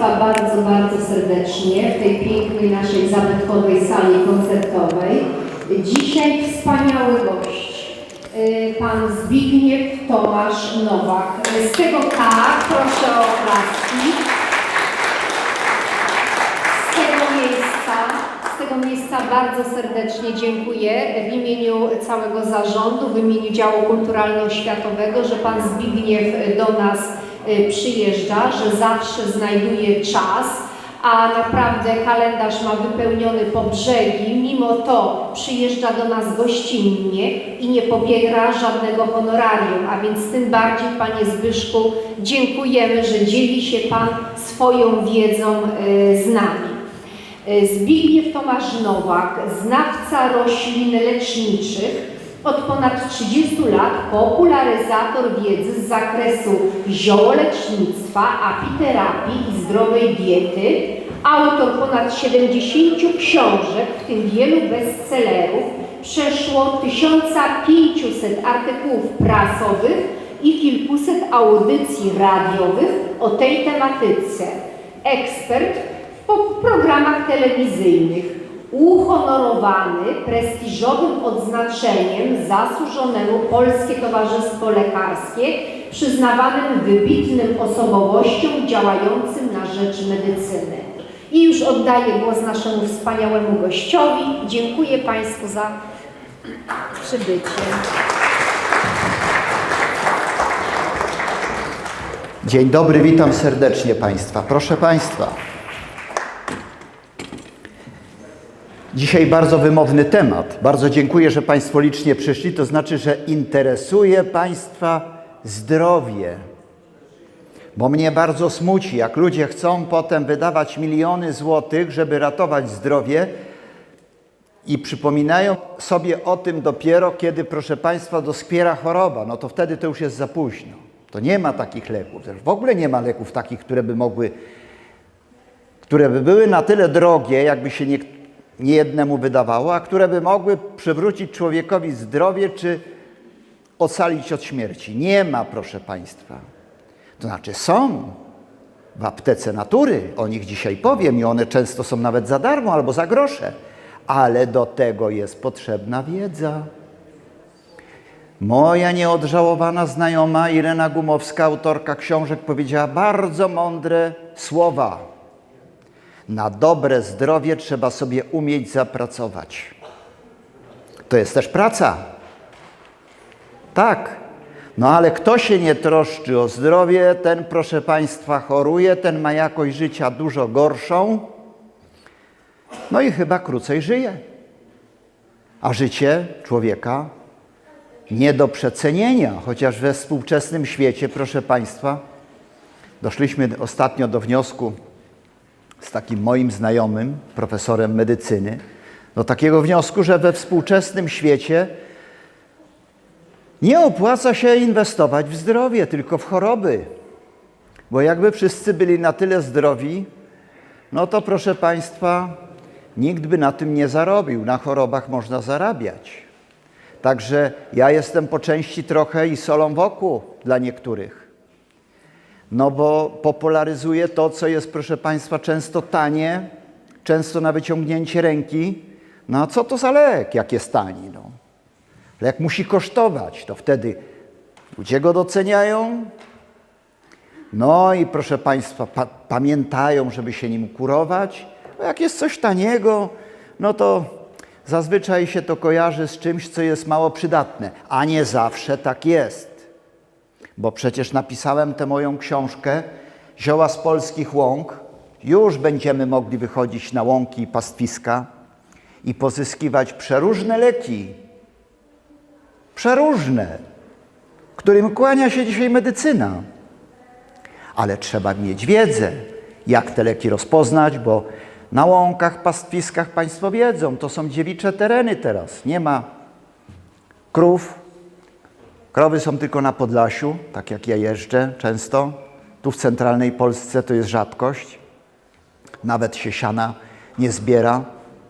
Państwa bardzo, bardzo serdecznie w tej pięknej naszej zabytkowej sali koncertowej. Dzisiaj wspaniały gość, y, pan Zbigniew Tomasz Nowak. Z tego tak, proszę o oklaski. Z tego miejsca, z tego miejsca bardzo serdecznie dziękuję w imieniu całego zarządu, w imieniu działu kulturalno-oświatowego, że Pan Zbigniew do nas przyjeżdża, że zawsze znajduje czas, a naprawdę kalendarz ma wypełniony po brzegi. Mimo to przyjeżdża do nas gościnnie i nie pobiera żadnego honorarium, a więc tym bardziej Panie Zbyszku dziękujemy, że dzieli się Pan swoją wiedzą y, z nami. Zbigniew Tomasz Nowak, znawca roślin leczniczych, od ponad 30 lat popularyzator wiedzy z zakresu ziołolecznictwa, apiterapii i zdrowej diety, autor ponad 70 książek, w tym wielu bestsellerów, przeszło 1500 artykułów prasowych i kilkuset audycji radiowych o tej tematyce. Ekspert po programach telewizyjnych, uhonorowany prestiżowym odznaczeniem zasłużonemu Polskie Towarzystwo Lekarskie, przyznawanym wybitnym osobowościom działającym na rzecz medycyny. I już oddaję głos naszemu wspaniałemu gościowi. Dziękuję Państwu za przybycie. Dzień dobry, witam serdecznie Państwa. Proszę Państwa, dzisiaj bardzo wymowny temat. Bardzo dziękuję, że Państwo licznie przyszli. To znaczy, że interesuje Państwa zdrowie. Bo mnie bardzo smuci, jak ludzie chcą potem wydawać miliony złotych, żeby ratować zdrowie i przypominają sobie o tym dopiero, kiedy, proszę Państwa, doskwiera choroba. No to wtedy to już jest za późno. To nie ma takich leków. W ogóle nie ma leków takich, które by mogły, które by były na tyle drogie, jakby się nie, nie jednemu wydawało, a które by mogły przywrócić człowiekowi zdrowie czy ocalić od śmierci. Nie ma, proszę Państwa. To znaczy są w aptece natury, o nich dzisiaj powiem i one często są nawet za darmo albo za grosze, ale do tego jest potrzebna wiedza. Moja nieodżałowana znajoma Irena Gumowska, autorka książek, powiedziała bardzo mądre słowa. Na dobre zdrowie trzeba sobie umieć zapracować. To jest też praca. Tak. No ale kto się nie troszczy o zdrowie, ten, proszę Państwa, choruje, ten ma jakość życia dużo gorszą, no i chyba krócej żyje. A życie człowieka nie do przecenienia, chociaż we współczesnym świecie, proszę Państwa, doszliśmy ostatnio do wniosku z takim moim znajomym, profesorem medycyny, do takiego wniosku, że we współczesnym świecie nie opłaca się inwestować w zdrowie, tylko w choroby. Bo jakby wszyscy byli na tyle zdrowi, no to proszę Państwa, nikt by na tym nie zarobił. Na chorobach można zarabiać. Także ja jestem po części trochę i solą wokół dla niektórych. No bo popularyzuję to, co jest, proszę Państwa, często tanie, często na wyciągnięcie ręki. No a co to za lek, jak jest tani? No. Lek musi kosztować, to wtedy ludzie go doceniają. No i proszę Państwa, pa pamiętają, żeby się nim kurować. No jak jest coś taniego, no to zazwyczaj się to kojarzy z czymś, co jest mało przydatne, a nie zawsze tak jest. Bo przecież napisałem tę moją książkę Zioła z polskich łąk. Już będziemy mogli wychodzić na łąki i pastwiska i pozyskiwać przeróżne leki. Przeróżne, którym kłania się dzisiaj medycyna. Ale trzeba mieć wiedzę, jak te leki rozpoznać, bo na łąkach, pastwiskach Państwo wiedzą, to są dziewicze tereny teraz. Nie ma krów. Krowy są tylko na Podlasiu, tak jak ja jeżdżę często. Tu w centralnej Polsce to jest rzadkość. Nawet się siana nie zbiera,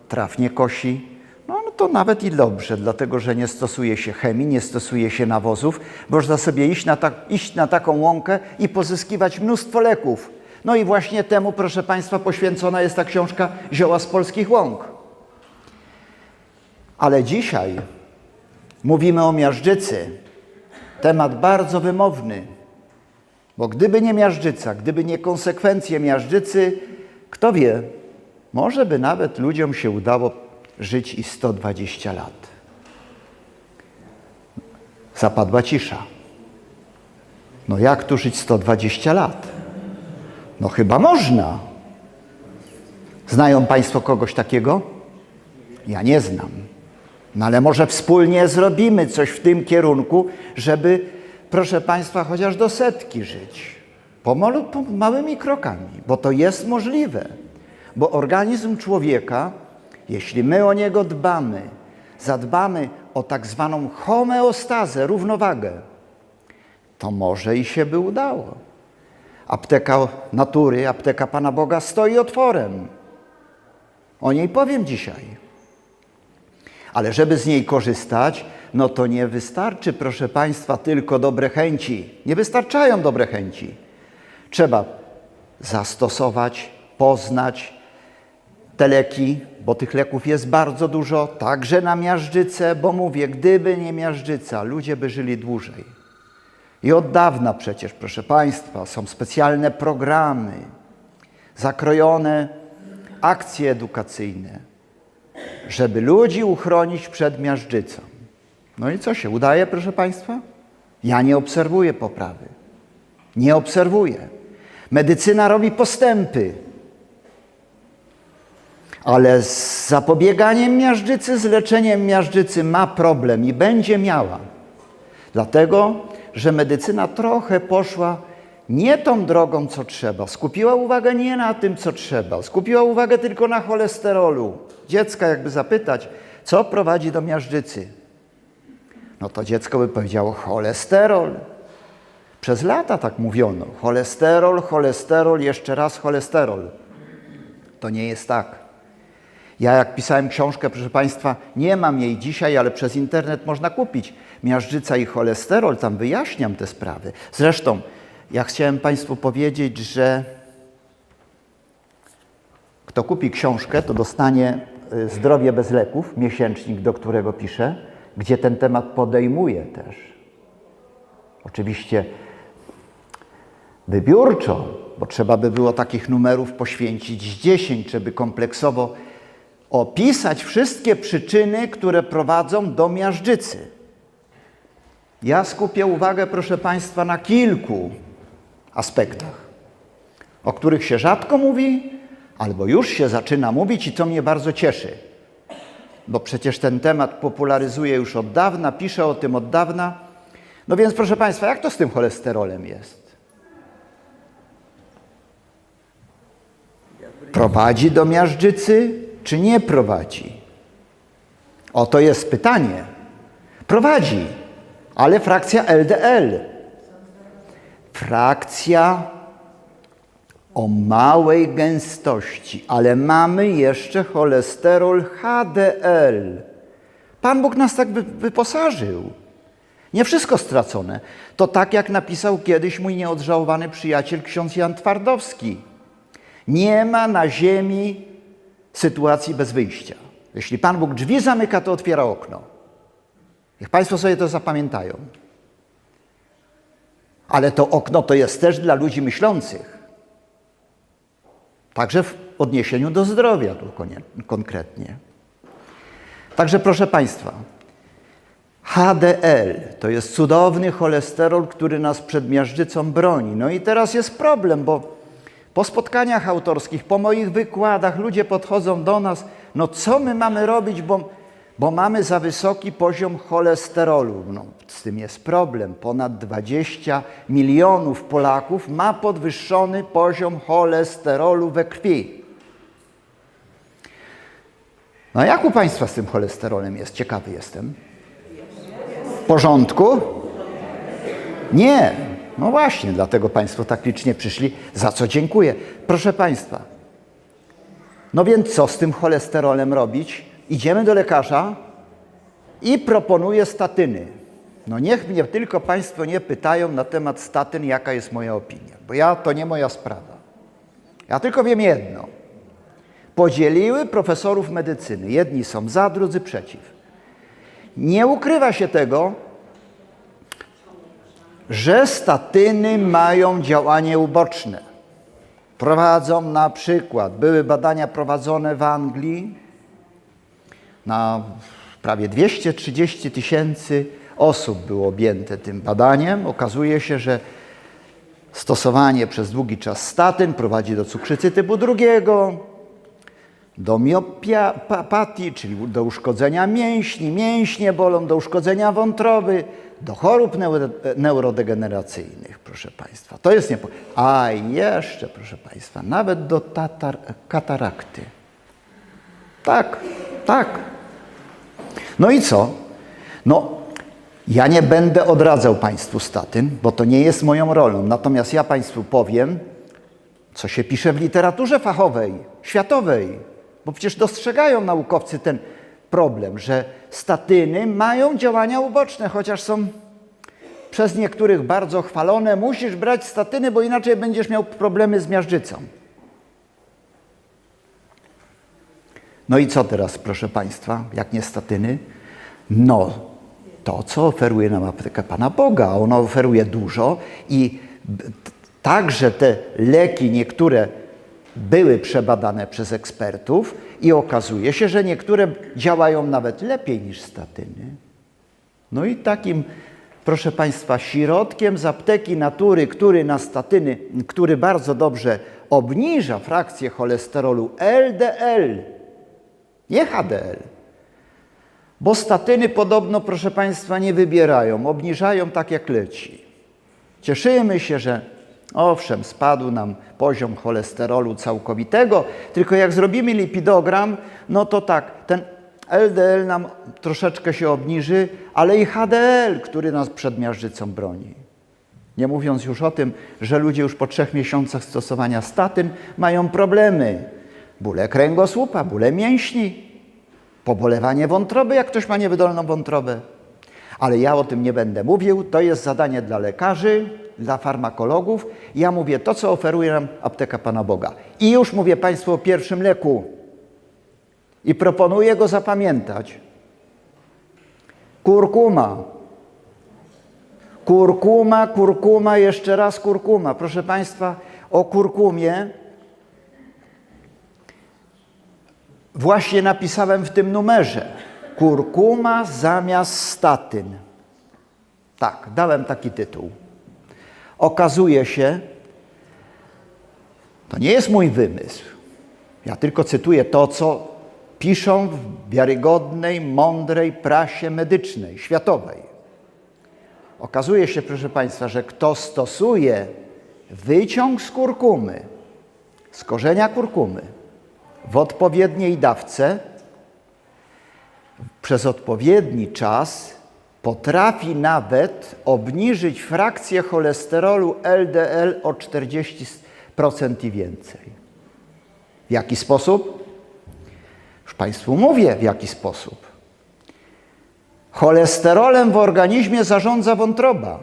traw nie kosi. No, no to nawet i dobrze, dlatego że nie stosuje się chemii, nie stosuje się nawozów. Można sobie iść na, ta, iść na taką łąkę i pozyskiwać mnóstwo leków No i właśnie temu, proszę Państwa, poświęcona jest ta książka Zioła z polskich łąk. Ale dzisiaj mówimy o miażdżycy. Temat bardzo wymowny. Bo gdyby nie miażdżyca, gdyby nie konsekwencje miażdżycy, kto wie, może by nawet ludziom się udało żyć i 120 lat. Zapadła cisza. No jak tu żyć 120 lat? No chyba można. Znają Państwo kogoś takiego? Ja nie znam. No ale może wspólnie zrobimy coś w tym kierunku, żeby, proszę Państwa, chociaż do setki żyć. Pomalu, po małymi krokami, bo to jest możliwe. Bo organizm człowieka, jeśli my o niego dbamy, zadbamy o tak zwaną homeostazę, równowagę, to może i się by udało. Apteka natury, apteka Pana Boga stoi otworem. O niej powiem dzisiaj. Ale żeby z niej korzystać, no to nie wystarczy, proszę Państwa, tylko dobre chęci. Nie wystarczają dobre chęci. Trzeba zastosować, poznać te leki, bo tych leków jest bardzo dużo, także na miażdżycę, bo mówię, gdyby nie miażdżyca, ludzie by żyli dłużej. I od dawna przecież, proszę Państwa, są specjalne programy, zakrojone akcje edukacyjne, żeby ludzi uchronić przed miażdżycą. No i co się udaje, proszę Państwa? Ja nie obserwuję poprawy. Nie obserwuję. Medycyna robi postępy, ale z zapobieganiem miażdżycy, z leczeniem miażdżycy ma problem i będzie miała. Dlatego, że medycyna trochę poszła nie tą drogą, co trzeba. Skupiła uwagę nie na tym, co trzeba. Skupiła uwagę tylko na cholesterolu. Dziecka jakby zapytać, co prowadzi do miażdżycy. No to dziecko by powiedziało cholesterol. Przez lata tak mówiono. Cholesterol, cholesterol, jeszcze raz cholesterol. To nie jest tak. Ja jak pisałem książkę, proszę Państwa, nie mam jej dzisiaj, ale przez internet można kupić. Miażdżyca i cholesterol, tam wyjaśniam te sprawy. Zresztą, ja chciałem Państwu powiedzieć, że kto kupi książkę, to dostanie y, Zdrowie bez leków, miesięcznik, do którego piszę, gdzie ten temat podejmuję też. Oczywiście wybiórczo, bo trzeba by było takich numerów poświęcić 10, żeby kompleksowo opisać wszystkie przyczyny, które prowadzą do miażdżycy. Ja skupię uwagę, proszę Państwa, na kilku aspektach, o których się rzadko mówi, albo już się zaczyna mówić i to mnie bardzo cieszy. Bo przecież ten temat popularyzuję już od dawna, piszę o tym od dawna. No więc, proszę Państwa, jak to z tym cholesterolem jest? Prowadzi do miażdżycy, czy nie prowadzi? Oto jest pytanie. Prowadzi, ale frakcja LDL. Frakcja o małej gęstości, ale mamy jeszcze cholesterol HDL. Pan Bóg nas tak wy- wyposażył. Nie wszystko stracone. To tak, jak napisał kiedyś mój nieodżałowany przyjaciel ksiądz Jan Twardowski. Nie ma na ziemi sytuacji bez wyjścia. Jeśli Pan Bóg drzwi zamyka, to otwiera okno. Niech Państwo sobie to zapamiętają. Ale to okno to jest też dla ludzi myślących. Także w odniesieniu do zdrowia tu konkretnie. Także proszę Państwa, HDL to jest cudowny cholesterol, który nas przed miażdżycą broni. No i teraz jest problem, bo po spotkaniach autorskich, po moich wykładach ludzie podchodzą do nas, no co my mamy robić, bo, bo mamy za wysoki poziom cholesterolu. No, z tym jest problem. Ponad 20 milionów Polaków ma podwyższony poziom cholesterolu we krwi. No jak u Państwa z tym cholesterolem jest? Ciekawy jestem. W porządku? Nie. No właśnie, dlatego Państwo tak licznie przyszli, za co dziękuję. Proszę Państwa, no więc co z tym cholesterolem robić? Idziemy do lekarza i proponuję statyny. No niech mnie tylko Państwo nie pytają na temat statyn, jaka jest moja opinia, bo ja to nie moja sprawa. Ja tylko wiem jedno. Podzieliły profesorów medycyny. Jedni są za, drudzy przeciw. Nie ukrywa się tego, że statyny mają działanie uboczne. Prowadzą na przykład, były badania prowadzone w Anglii na prawie 230 tysięcy osób było objęte tym badaniem. Okazuje się, że stosowanie przez długi czas statyn prowadzi do cukrzycy typu drugiego, do miopatii, czyli do uszkodzenia mięśni, mięśnie bolą, do uszkodzenia wątroby, do chorób neuro, neurodegeneracyjnych, proszę Państwa. To jest niepo... A jeszcze, proszę Państwa, nawet do tatar, katarakty. Tak, tak. No i co? No, ja nie będę odradzał Państwu statyn, bo to nie jest moją rolą. Natomiast ja Państwu powiem, co się pisze w literaturze fachowej, światowej, bo przecież dostrzegają naukowcy ten problem, że statyny mają działania uboczne, chociaż są przez niektórych bardzo chwalone. Musisz brać statyny, bo inaczej będziesz miał problemy z miażdżycą. No i co teraz, proszę Państwa, jak nie statyny? No, to, co oferuje nam apteka Pana Boga. Ona oferuje dużo i także te leki, niektóre były przebadane przez ekspertów i okazuje się, że niektóre działają nawet lepiej niż statyny. No i takim, proszę Państwa, środkiem z apteki natury, który na statyny, który bardzo dobrze obniża frakcję cholesterolu LDL, nie HDL, bo statyny podobno, proszę Państwa, nie wybierają, obniżają tak jak leci. Cieszymy się, że owszem, spadł nam poziom cholesterolu całkowitego, tylko jak zrobimy lipidogram, no to tak, ten LDL nam troszeczkę się obniży, ale i HDL, który nas przed miażdżycą broni. Nie mówiąc już o tym, że ludzie już po trzech miesiącach stosowania statyn mają problemy. Bóle kręgosłupa, bóle mięśni, pobolewanie wątroby, jak ktoś ma niewydolną wątrobę. Ale ja o tym nie będę mówił, to jest zadanie dla lekarzy, dla farmakologów. Ja mówię to, co oferuje nam apteka Pana Boga. I już mówię Państwu o pierwszym leku. I proponuję go zapamiętać. Kurkuma. Kurkuma, kurkuma, jeszcze raz kurkuma. Proszę Państwa, o kurkumie właśnie napisałem w tym numerze. Kurkuma zamiast statyn. Tak, dałem taki tytuł. Okazuje się, to nie jest mój wymysł. Ja tylko cytuję to, co piszą w wiarygodnej, mądrej prasie medycznej, światowej. Okazuje się, proszę Państwa, że kto stosuje wyciąg z kurkumy, z korzenia kurkumy, w odpowiedniej dawce, przez odpowiedni czas potrafi nawet obniżyć frakcję cholesterolu LDL o 40% i więcej. W jaki sposób? Już Państwu mówię, w jaki sposób. Cholesterolem w organizmie zarządza wątroba.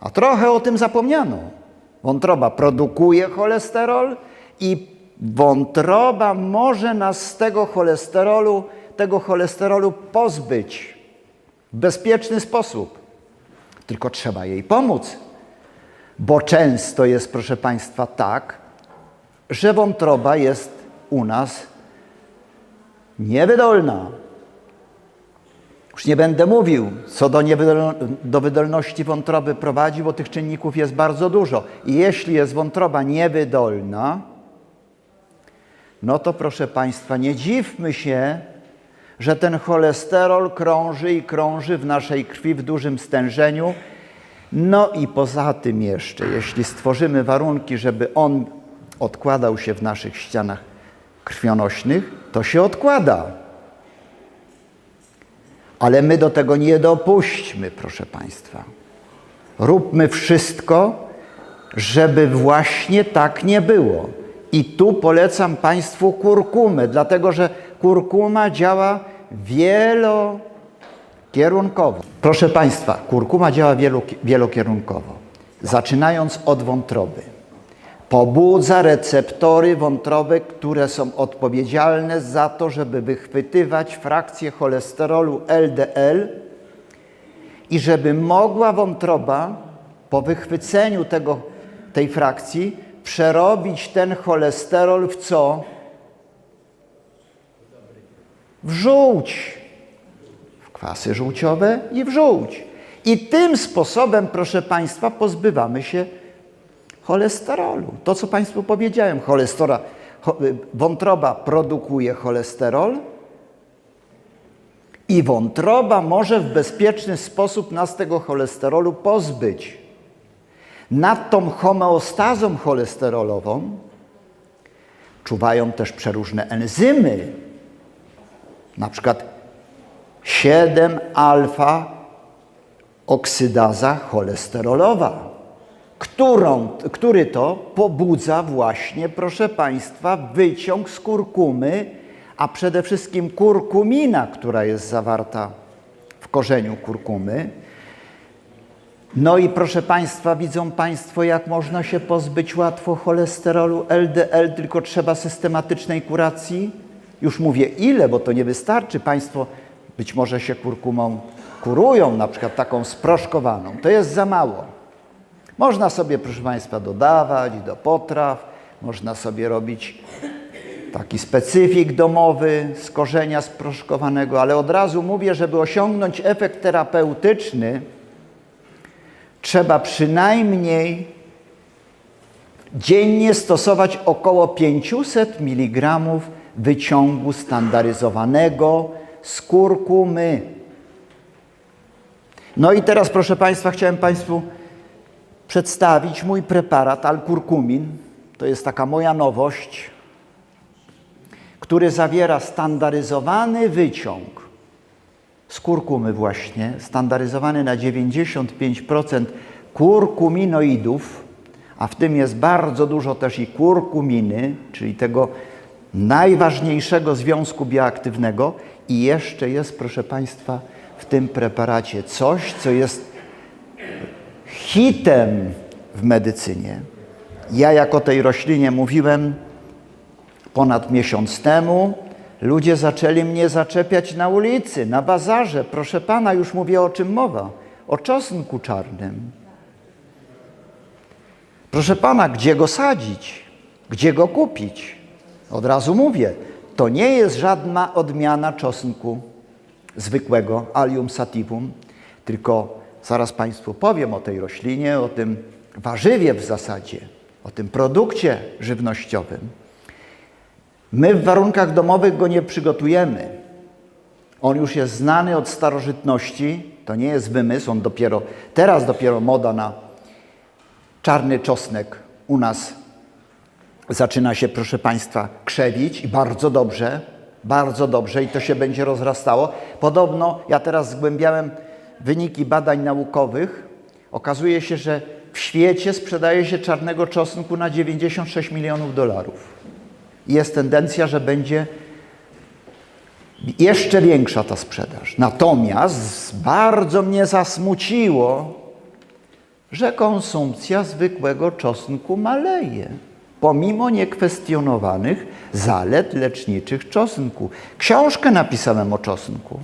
A trochę o tym zapomniano. Wątroba produkuje cholesterol i wątroba może nas z tego cholesterolu, tego cholesterolu pozbyć w bezpieczny sposób. Tylko trzeba jej pomóc. Bo często jest, proszę Państwa, tak, że wątroba jest u nas niewydolna. Już nie będę mówił, co do, do wydolności wątroby prowadzi, bo tych czynników jest bardzo dużo. I jeśli jest wątroba niewydolna, no to proszę Państwa, nie dziwmy się, że ten cholesterol krąży i krąży w naszej krwi w dużym stężeniu. No i poza tym jeszcze, jeśli stworzymy warunki, żeby on odkładał się w naszych ścianach krwionośnych, to się odkłada. Ale my do tego nie dopuśćmy, proszę Państwa. Róbmy wszystko, żeby właśnie tak nie było. I tu polecam Państwu kurkumę, dlatego że kurkuma działa wielokierunkowo. Proszę Państwa, kurkuma działa wielokierunkowo. Zaczynając od wątroby. pobudza receptory wątrowe, które są odpowiedzialne za to, żeby wychwytywać frakcję cholesterolu LDL i żeby mogła wątroba po wychwyceniu tego, tej frakcji przerobić ten cholesterol w co? W żółć. W kwasy żółciowe i w żółć. I tym sposobem, proszę Państwa, pozbywamy się cholesterolu. To, co Państwu powiedziałem, y, wątroba produkuje cholesterol i wątroba może w bezpieczny sposób nas tego cholesterolu pozbyć. Nad tą homeostazą cholesterolową czuwają też przeróżne enzymy, na przykład 7-alfa oksydaza cholesterolowa, którą, który to pobudza właśnie, proszę Państwa, wyciąg z kurkumy, a przede wszystkim kurkumina, która jest zawarta w korzeniu kurkumy. No i proszę Państwa, widzą Państwo, jak można się pozbyć łatwo cholesterolu LDL, tylko trzeba systematycznej kuracji. Już mówię ile, bo to nie wystarczy. Państwo być może się kurkumą kurują, na przykład taką sproszkowaną. To jest za mało. Można sobie, proszę Państwa, dodawać do potraw, można sobie robić taki specyfik domowy z korzenia sproszkowanego, ale od razu mówię, żeby osiągnąć efekt terapeutyczny, trzeba przynajmniej dziennie stosować około 500 mg wyciągu standaryzowanego z kurkumy. No i teraz, proszę Państwa, chciałem Państwu przedstawić mój preparat Alkurkumin. To jest taka moja nowość, który zawiera standaryzowany wyciąg z kurkumy właśnie, standaryzowany na 95% kurkuminoidów, a w tym jest bardzo dużo też i kurkuminy, czyli tego najważniejszego związku bioaktywnego i jeszcze jest, proszę Państwa, w tym preparacie coś, co jest hitem w medycynie. Ja jako tej roślinie mówiłem ponad miesiąc temu, ludzie zaczęli mnie zaczepiać na ulicy, na bazarze. Proszę pana, już mówię o czym mowa. O czosnku czarnym. Proszę pana, gdzie go sadzić? Gdzie go kupić? Od razu mówię, to nie jest żadna odmiana czosnku zwykłego, Allium sativum, tylko zaraz Państwu powiem o tej roślinie, o tym warzywie w zasadzie, o tym produkcie żywnościowym. My w warunkach domowych go nie przygotujemy. On już jest znany od starożytności, to nie jest wymysł, on dopiero, teraz dopiero moda na czarny czosnek u nas zaczyna się, proszę Państwa, krzewić i bardzo dobrze, bardzo dobrze i to się będzie rozrastało. Podobno, ja teraz zgłębiałem wyniki badań naukowych, okazuje się, że w świecie sprzedaje się czarnego czosnku na 96 milionów dolarów. Jest tendencja, że będzie jeszcze większa ta sprzedaż. Natomiast bardzo mnie zasmuciło, że konsumpcja zwykłego czosnku maleje, pomimo niekwestionowanych zalet leczniczych czosnku. Książkę napisałem o czosnku.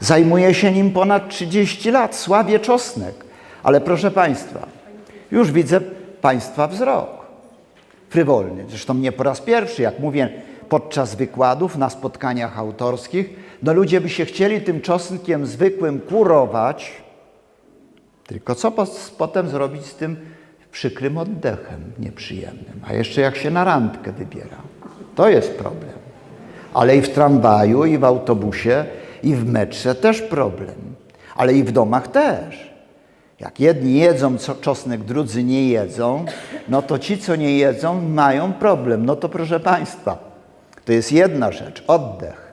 Zajmuję się nim ponad 30 lat, sławię czosnek. Ale proszę Państwa, już widzę Państwa wzrok frywolny. Zresztą nie po raz pierwszy, jak mówię podczas wykładów, na spotkaniach autorskich, no ludzie by się chcieli tym czosnkiem zwykłym kurować, tylko co potem zrobić z tym przykrym oddechem nieprzyjemnym? A jeszcze jak się na randkę wybiera. To jest problem. Ale i w tramwaju, i w autobusie, i w metrze też problem. Ale i w domach też. Jak jedni jedzą czosnek, drudzy nie jedzą, no to ci, co nie jedzą, mają problem. No to proszę Państwa, to jest jedna rzecz, oddech.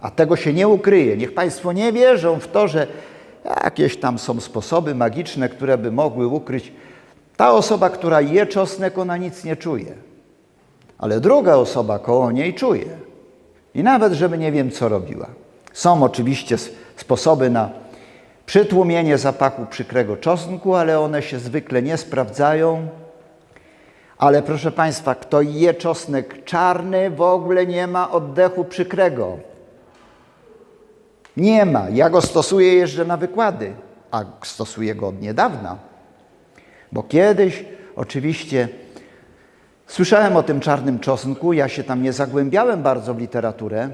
A tego się nie ukryje. Niech Państwo nie wierzą w to, że jakieś tam są sposoby magiczne, które by mogły ukryć. Ta osoba, która je czosnek, ona nic nie czuje. Ale druga osoba koło niej czuje. I nawet, żeby nie wiem, co robiła. Są oczywiście sposoby na przytłumienie zapachu przykrego czosnku, ale one się zwykle nie sprawdzają. Ale proszę Państwa, kto je czosnek czarny, w ogóle nie ma oddechu przykrego. Nie ma. Ja go stosuję jeszcze na wykłady, a stosuję go od niedawna. Bo kiedyś oczywiście słyszałem o tym czarnym czosnku, ja się tam nie zagłębiałem bardzo w literaturę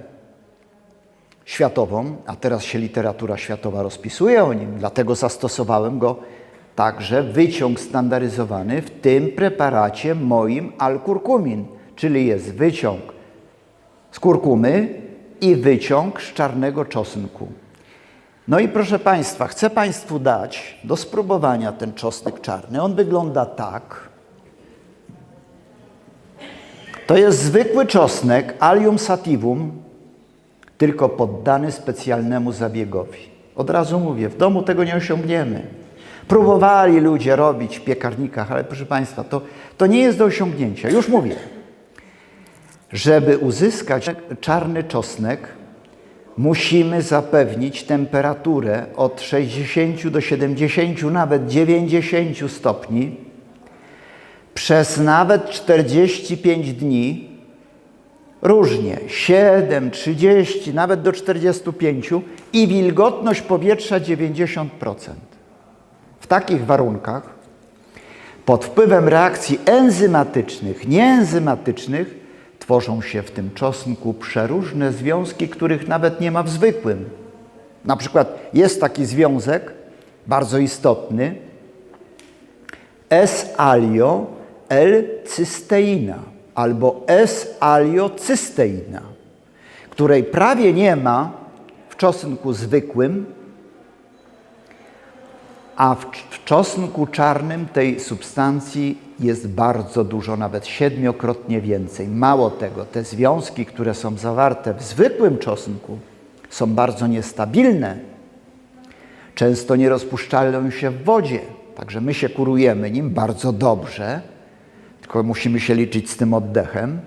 światową, a teraz się literatura światowa rozpisuje o nim, dlatego zastosowałem go także wyciąg standaryzowany w tym preparacie moim alkurkumin, czyli jest wyciąg z kurkumy i wyciąg z czarnego czosnku. No i proszę Państwa, chcę Państwu dać do spróbowania ten czosnek czarny. On wygląda tak. To jest zwykły czosnek, Allium sativum, tylko poddany specjalnemu zabiegowi. Od razu mówię, w domu tego nie osiągniemy. Próbowali ludzie robić w piekarnikach, ale proszę Państwa, to, to nie jest do osiągnięcia. Już mówię. Żeby uzyskać czarny czosnek, musimy zapewnić temperaturę od 60 do 70, nawet 90 stopni przez nawet 45 dni, różnie 7, 30, nawet do 45 i wilgotność powietrza 90%. W takich warunkach pod wpływem reakcji enzymatycznych, nieenzymatycznych tworzą się w tym czosnku przeróżne związki, których nawet nie ma w zwykłym. Na przykład jest taki związek bardzo istotny S-alio-L-cysteina albo S-aliocysteina, której prawie nie ma w czosnku zwykłym, a w w czosnku czarnym tej substancji jest bardzo dużo, nawet siedmiokrotnie więcej. Mało tego, te związki, które są zawarte w zwykłym czosnku, są bardzo niestabilne. Często nie rozpuszczają się w wodzie, także my się kurujemy nim bardzo dobrze, tylko musimy się liczyć z tym oddechem.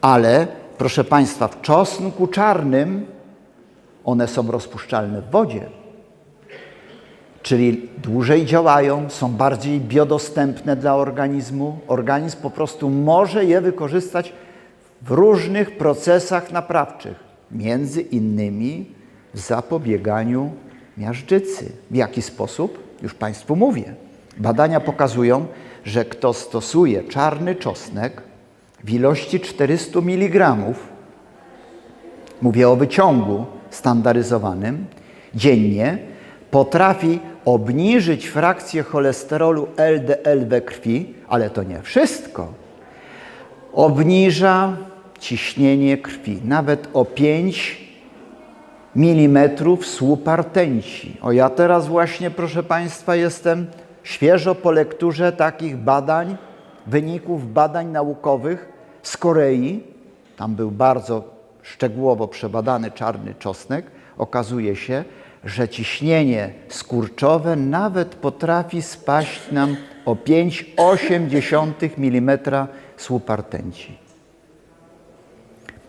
Ale, proszę Państwa, w czosnku czarnym one są rozpuszczalne w wodzie czyli dłużej działają, są bardziej biodostępne dla organizmu. Organizm po prostu może je wykorzystać w różnych procesach naprawczych, między innymi w zapobieganiu miażdżycy. W jaki sposób? Już Państwu mówię. Badania pokazują, że kto stosuje czarny czosnek w ilości 400 mg mówię o wyciągu standaryzowanym, dziennie potrafi obniżyć frakcję cholesterolu LDL we krwi, ale to nie wszystko. Obniża ciśnienie krwi nawet o 5 mm słupa rtęci. O ja teraz właśnie, proszę Państwa, jestem świeżo po lekturze takich badań, wyników badań naukowych z Korei. Tam był bardzo szczegółowo przebadany czarny czosnek. Okazuje się, że ciśnienie skurczowe nawet potrafi spaść nam o 5,8 mm słupa rtęci.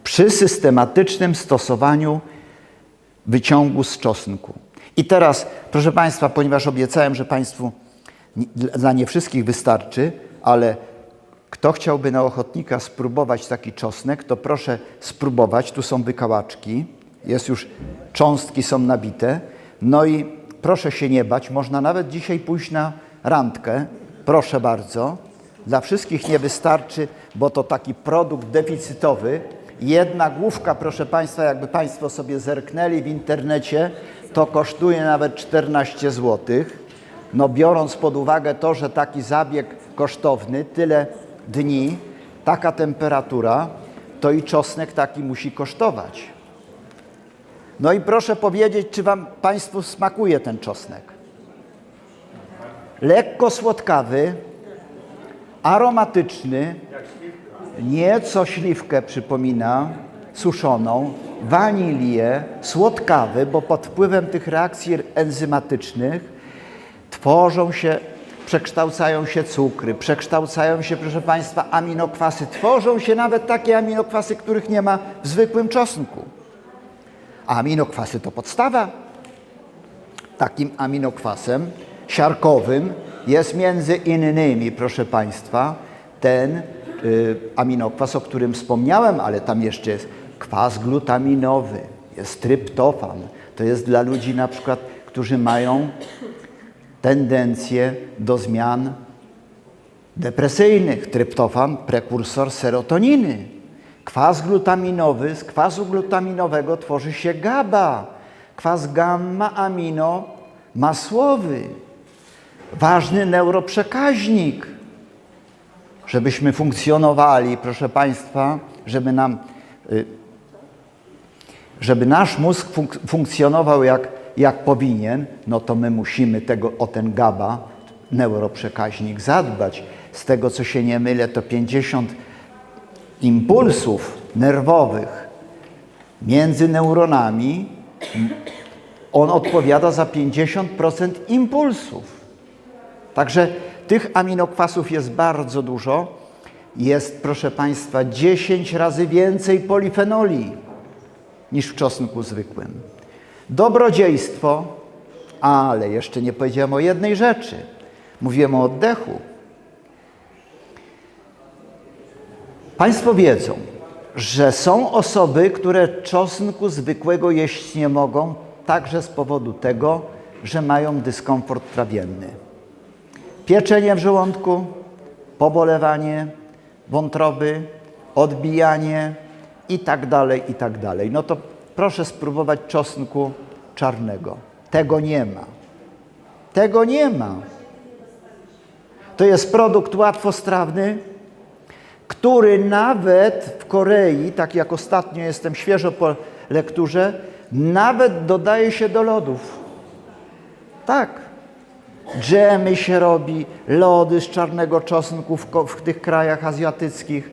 Przy systematycznym stosowaniu wyciągu z czosnku. I teraz, proszę Państwa, ponieważ obiecałem, że Państwu dla nie wszystkich wystarczy, ale kto chciałby na ochotnika spróbować taki czosnek, to proszę spróbować. Tu są wykałaczki, jest już, cząstki są nabite. No i proszę się nie bać, można nawet dzisiaj pójść na randkę. Proszę bardzo. Dla wszystkich nie wystarczy, bo to taki produkt deficytowy. Jedna główka, proszę Państwa, jakby Państwo sobie zerknęli w internecie, to kosztuje nawet 14 zł. No biorąc pod uwagę to, że taki zabieg kosztowny, tyle dni, taka temperatura, to i czosnek taki musi kosztować. No i proszę powiedzieć, czy wam Państwu smakuje ten czosnek? Lekko słodkawy, aromatyczny, nieco śliwkę przypomina, suszoną, wanilię, słodkawy, bo pod wpływem tych reakcji enzymatycznych tworzą się, przekształcają się cukry, przekształcają się, proszę Państwa, aminokwasy. Tworzą się nawet takie aminokwasy, których nie ma w zwykłym czosnku. A aminokwasy to podstawa. Takim aminokwasem siarkowym jest między innymi, proszę Państwa, ten y, aminokwas, o którym wspomniałem, ale tam jeszcze jest kwas glutaminowy, jest tryptofan. To jest dla ludzi na przykład, którzy mają tendencję do zmian depresyjnych. Tryptofan, prekursor serotoniny. Kwas glutaminowy, z kwasu glutaminowego tworzy się GABA, kwas gamma-amino masłowy. Ważny neuroprzekaźnik. Żebyśmy funkcjonowali, proszę Państwa, żeby nam, y, żeby nasz mózg funk funkcjonował jak, jak powinien, no to my musimy tego, o ten GABA, neuroprzekaźnik zadbać. Z tego, co się nie mylę, to 50 impulsów nerwowych między neuronami, on odpowiada za 50% impulsów. Także tych aminokwasów jest bardzo dużo. Jest, proszę Państwa, 10 razy więcej polifenoli niż w czosnku zwykłym. Dobrodziejstwo, ale jeszcze nie powiedziałem o jednej rzeczy. Mówiłem o oddechu. Państwo wiedzą, że są osoby, które czosnku zwykłego jeść nie mogą, także z powodu tego, że mają dyskomfort trawienny. Pieczenie w żołądku, pobolewanie wątroby, odbijanie i tak dalej, i tak dalej. No to proszę spróbować czosnku czarnego. Tego nie ma. Tego nie ma. To jest produkt łatwostrawny, który nawet w Korei, tak jak ostatnio jestem świeżo po lekturze, nawet dodaje się do lodów. Tak. Dżemy się robi, lody z czarnego czosnku w, w tych krajach azjatyckich.